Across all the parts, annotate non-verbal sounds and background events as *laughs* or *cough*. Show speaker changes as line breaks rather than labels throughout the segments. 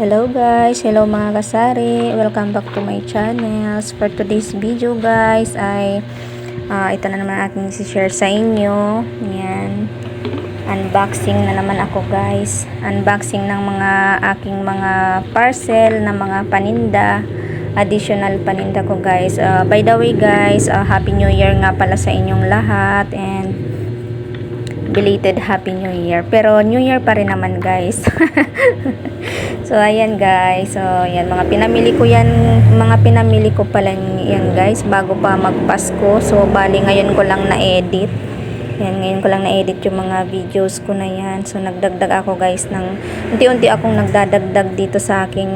Hello guys, hello mga kasari, welcome back to my channel. For today's video guys ay ah, ito na naman aking share sa inyo. Yan. Unboxing na naman ako guys. Unboxing ng mga aking mga parcel na mga paninda. Additional paninda ko guys. Ah, by the way guys, ah, Happy New Year nga pala sa inyong lahat and belated Happy New Year. Pero New Year pa rin naman guys. *laughs* so ayan guys. So yan mga pinamili ko yan, mga pinamili ko pala yan guys bago pa magpasko. So bali ngayon ko lang na-edit. Yan, ngayon ko lang na-edit yung mga videos ko na yan. So, nagdagdag ako guys ng, unti-unti akong nagdadagdag dito sa aking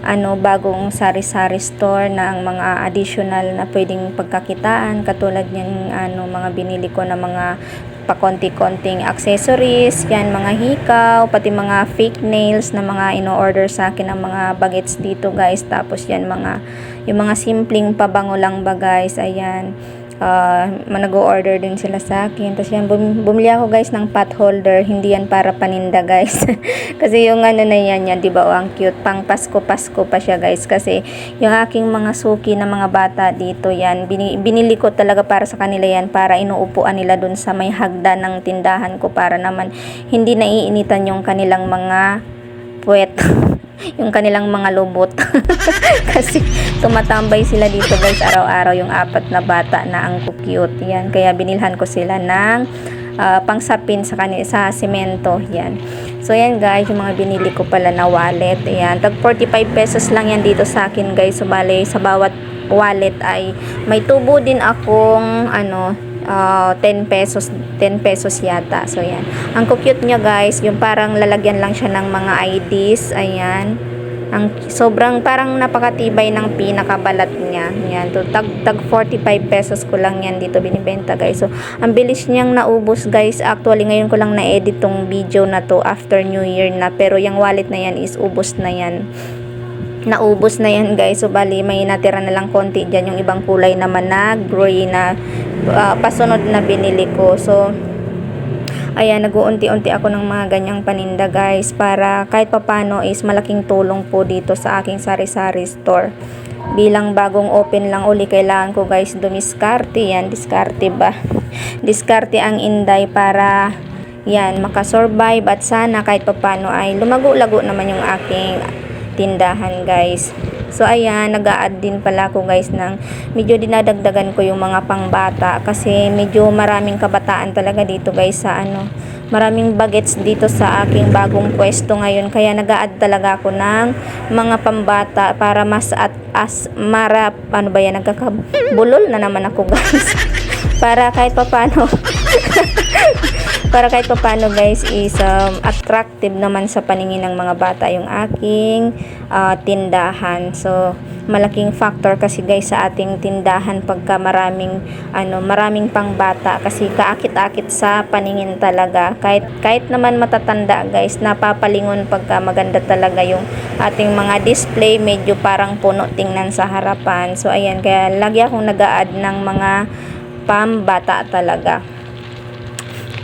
ano, bagong sari-sari store na ang mga additional na pwedeng pagkakitaan. Katulad yung ano, mga binili ko na mga pakonti-konting accessories, yan, mga hikaw, pati mga fake nails na mga ino-order sa akin ng mga bagets dito guys. Tapos yan, mga, yung mga simpleng pabango lang ba guys, ayan uh, nag-order din sila sa akin. Tapos yan, bum- bumili ako guys ng pot holder. Hindi yan para paninda guys. *laughs* kasi yung ano na yan yan, di ba? Oh, ang cute. Pang Pasko-Pasko pa siya guys. Kasi yung aking mga suki na mga bata dito yan, bini- binili ko talaga para sa kanila yan. Para inuupuan nila dun sa may hagda ng tindahan ko. Para naman hindi naiinitan yung kanilang mga puwet. *laughs* yung kanilang mga lubot. *laughs* Kasi tumatambay sila dito guys araw-araw yung apat na bata na ang cute. Yan. Kaya binilhan ko sila ng uh, pangsapin sa kanila sa semento. Yan. So yan guys, yung mga binili ko pala na wallet. Yan. Tag 45 pesos lang yan dito sa akin guys. So bale sa bawat wallet ay may tubo din akong ano uh, 10 pesos 10 pesos yata. So yan. Ang cute niya guys yung parang lalagyan lang siya ng mga IDs ayan. Ang sobrang parang napakatibay ng pinakabalat niya. Yan. To tag, tag 45 pesos ko lang yan dito binibenta guys. So ang bilis niyang naubos guys. Actually ngayon ko lang na-edit tong video na to after new year na. Pero yung wallet na yan is ubos na yan naubos na yan guys. So bali may natira na lang konti dyan. Yung ibang kulay naman na gray na uh, pasunod na binili ko. So ayan nag-uunti-unti ako ng mga ganyang paninda guys para kahit papano is malaking tulong po dito sa aking sari-sari store. Bilang bagong open lang uli kailangan ko guys dumiskarte. Yan diskarte ba? Diskarte ang inday para yan makasurvive at sana kahit papano ay lumago-lago naman yung aking tindahan guys. So ayan, nag add din pala ako guys ng medyo dinadagdagan ko yung mga pangbata kasi medyo maraming kabataan talaga dito guys sa ano. Maraming bagets dito sa aking bagong pwesto ngayon kaya nag add talaga ako ng mga pambata para mas at as marap ano ba yan nagkakabulol na naman ako *laughs* guys. para kahit papano *laughs* para kahit papano guys is um, attractive naman sa paningin ng mga bata yung aking uh, tindahan. So malaking factor kasi guys sa ating tindahan pagka maraming ano maraming pang bata kasi kaakit-akit sa paningin talaga. Kahit kahit naman matatanda guys napapalingon pagka maganda talaga yung ating mga display medyo parang puno tingnan sa harapan. So ayan kaya lagi akong nag-a-add ng mga pambata talaga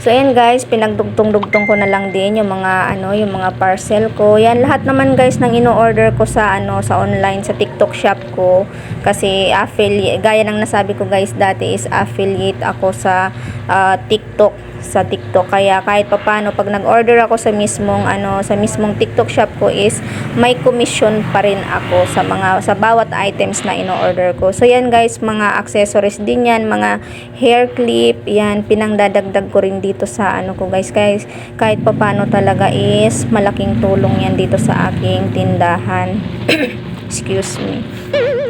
So ayan guys, pinagdugtong-dugtong ko na lang din yung mga ano, yung mga parcel ko. Yan lahat naman guys ng ino-order ko sa ano, sa online sa TikTok shop ko kasi affiliate gaya ng nasabi ko guys dati is affiliate ako sa uh, TikTok sa TikTok. Kaya kahit papano pag nag-order ako sa mismong ano, sa mismong TikTok shop ko is may commission pa rin ako sa mga sa bawat items na ino-order ko. So yan guys, mga accessories din yan, mga hair clip, yan pinangdadagdag ko rin dito sa ano ko guys. Guys, kahit papano talaga is malaking tulong yan dito sa aking tindahan. *coughs* Excuse me.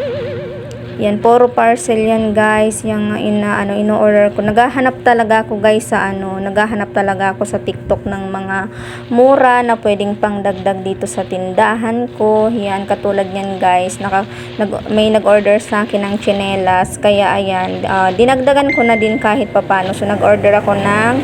Yan, puro parcel yan guys. Yung ina, ano, ino-order ko. Naghahanap talaga ako guys sa ano, naghahanap talaga ako sa TikTok ng mga mura na pwedeng pangdagdag dito sa tindahan ko. Yan, katulad yan guys. Naka, nag, may nag-order sa akin ng chinelas. Kaya ayan, uh, dinagdagan ko na din kahit papano. So, nag-order ako ng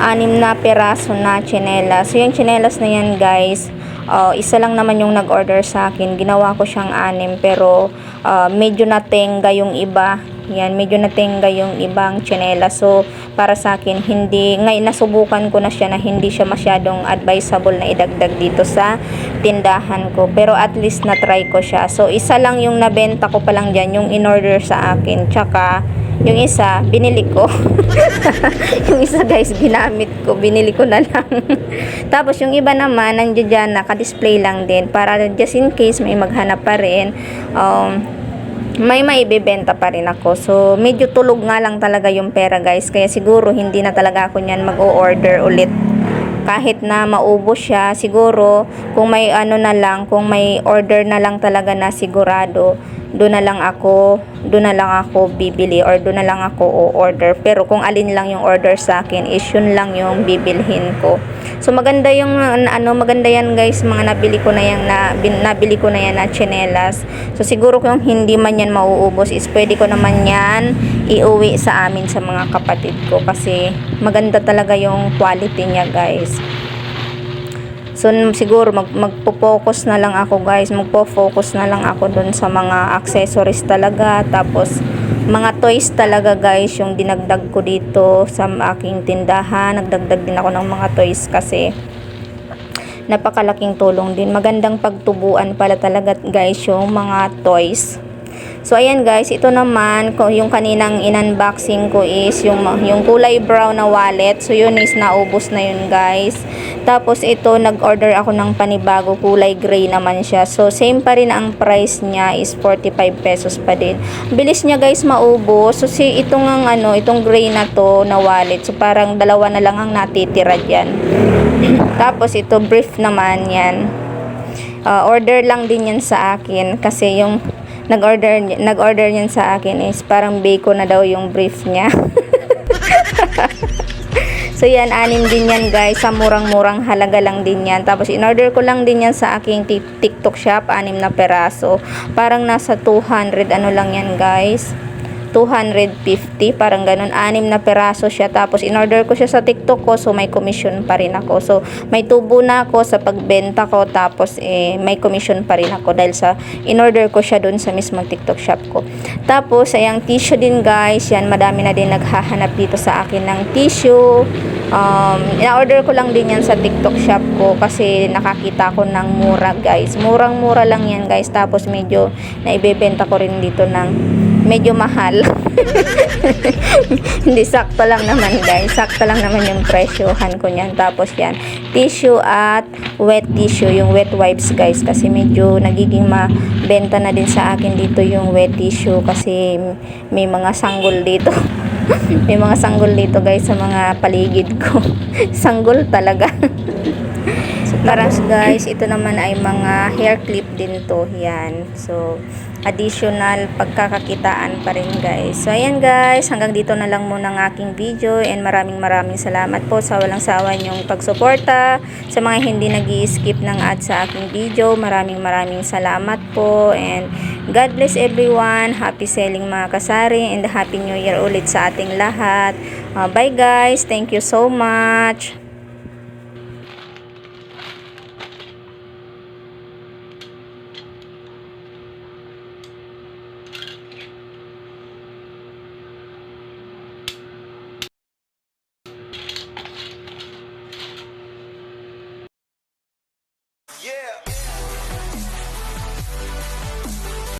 anim na peraso na chinelas. So, yung chinelas na yan guys, uh, isa lang naman yung nag-order sa akin. Ginawa ko siyang anim pero uh, medyo natenga yung iba Yan, medyo natingga yung ibang tsinela. So, para sa akin, hindi, ngayon nasubukan ko na siya na hindi siya masyadong advisable na idagdag dito sa tindahan ko. Pero at least na-try ko siya. So, isa lang yung nabenta ko pa lang dyan, yung in-order sa akin. Tsaka, yung isa, binili ko. *laughs* yung isa guys, ginamit ko. Binili ko na lang. *laughs* Tapos yung iba naman, nandiyan dyan, naka-display lang din. Para just in case may maghanap pa rin. Um, may maibibenta pa rin ako. So, medyo tulog nga lang talaga yung pera guys. Kaya siguro hindi na talaga ako niyan mag-o-order ulit. Kahit na maubos siya, siguro kung may ano na lang, kung may order na lang talaga na sigurado, doon na lang ako, doon na lang ako bibili or doon na lang ako o-order. Pero kung alin lang yung order sa akin, is yun lang yung bibilhin ko. So maganda yung uh, ano, maganda yan guys, mga nabili ko na yan na bin, nabili ko na yan na chinelas. So siguro kung hindi man yan mauubos, is pwede ko naman yan iuwi sa amin sa mga kapatid ko kasi maganda talaga yung quality niya guys. So siguro mag magpo-focus na lang ako guys, magpo-focus na lang ako dun sa mga accessories talaga tapos mga toys talaga guys yung dinagdag ko dito sa aking tindahan. Nagdagdag din ako ng mga toys kasi napakalaking tulong din. Magandang pagtubuan pala talaga guys yung mga toys. So ayan guys, ito naman yung kaninang in-unboxing ko is yung yung kulay brown na wallet. So yun is naubos na yun guys. Tapos ito nag-order ako ng panibago kulay gray naman siya. So same pa rin ang price niya is 45 pesos pa din. Bilis niya guys maubos. So si itong ang ano, itong gray na to na wallet. So parang dalawa na lang ang natitira diyan. *clears throat* Tapos ito brief naman yan. Uh, order lang din yan sa akin kasi yung nag-order nag-order niyan sa akin is parang bacon na daw yung brief niya. *laughs* so yan, anim din yan guys. Sa murang-murang halaga lang din yan. Tapos in-order ko lang din yan sa aking tik- TikTok shop. Anim na peraso. Parang nasa 200 ano lang yan guys. 250 parang ganun. Anim na peraso siya. Tapos in order ko siya sa TikTok ko so may commission pa rin ako. So may tubo na ako sa pagbenta ko tapos eh, may commission pa rin ako dahil sa in order ko siya dun sa mismong TikTok shop ko. Tapos ayang tissue din guys. Yan madami na din naghahanap dito sa akin ng tissue. Um, in-order ko lang din yan sa TikTok shop ko kasi nakakita ko ng mura guys. Murang mura lang yan guys. Tapos medyo naibebenta ko rin dito ng medyo mahal. *laughs* Hindi sakto lang naman guys. Sakto lang naman yung presyohan ko niyan. Tapos yan, tissue at wet tissue, yung wet wipes guys. Kasi medyo nagiging mabenta na din sa akin dito yung wet tissue kasi may mga sanggol dito. *laughs* may mga sanggol dito guys sa mga paligid ko. *laughs* sanggol talaga. So, para guys, ito naman ay mga hair clip din to. Yan. So, additional pagkakakitaan pa rin guys. So, ayan guys. Hanggang dito na lang muna ang aking video. And maraming maraming salamat po sa walang sawa niyong pagsuporta. Sa mga hindi nag skip ng ad sa aking video. Maraming maraming salamat po. And God bless everyone. Happy selling mga kasari. And Happy New Year ulit sa ating lahat. Uh, bye guys. Thank you so much.